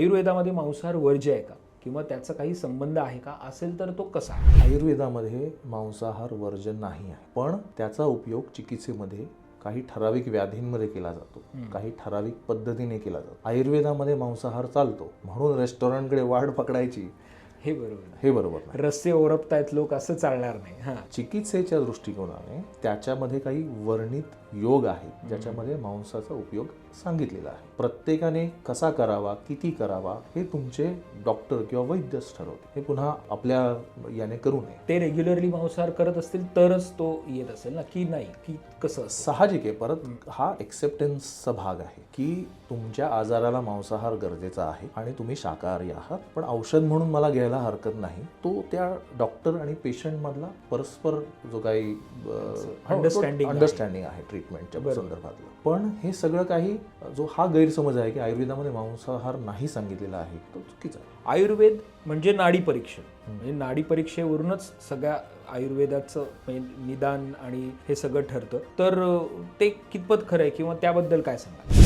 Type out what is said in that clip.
आयुर्वेदामध्ये मांसाहार वर्ज्य आहे का? किंवा त्याचा काही संबंध आहे का? असेल तर तो कसा आयुर्वेदामध्ये मांसाहार वर्जन नाही आहे पण त्याचा उपयोग चिकित्सेमध्ये काही ठराविक व्याधींमध्ये केला जातो. काही ठराविक पद्धतीने केला जातो. आयुर्वेदामध्ये मांसाहार चालतो. म्हणून रेस्टॉरंटकडे वाट पकडायची. हे बरोबर. हे बरोबर नाही. रस्ते ओरपतायत लोक असं चालणार नाही. हा. चिकित्सेच्या दृष्टिकोनाने त्याच्यामध्ये काही वर्णित योग आहेत ज्याच्यामध्ये मांसाचा उपयोग सांगितलेला आहे. प्रत्येकाने कसा करावा किती करावा हे तुमचे डॉक्टर किंवा वैद्यच ठरवते हे पुन्हा आपल्या याने करू नये. ते रेग्युलरली मांसाहार करत असतील तरच तो येत असेल ना? की नाही? की कसं साहजिक आहे. परत हा एक्सेप्टन्सचा भाग आहे की तुमच्या आजाराला मांसाहार गरजेचा आहे आणि तुम्ही शाकाहारी आहात पण औषध म्हणून मला घ्यायला हरकत नाही. तो त्या डॉक्टर आणि पेशंट मधला परस्पर जो काही आहे. अंडरस्टँडिंग आहे ट्रीटमेंटच्या संदर्भातलं. पण हे सगळं काही जो हा गैरसमज आहे की आयुर्वेदामध्ये मांसाहार नाही सांगितलेला आहे तो चुकीचा आहे. आयुर्वेद म्हणजे नाडी परीक्षण. म्हणजे नाडी परीक्षेवरूनच सगळ्या आयुर्वेदाचं म्हणजे निदान आणि हे सगळं ठरतं. तर ते कितपत खरं आहे किंवा त्याबद्दल काय सांगा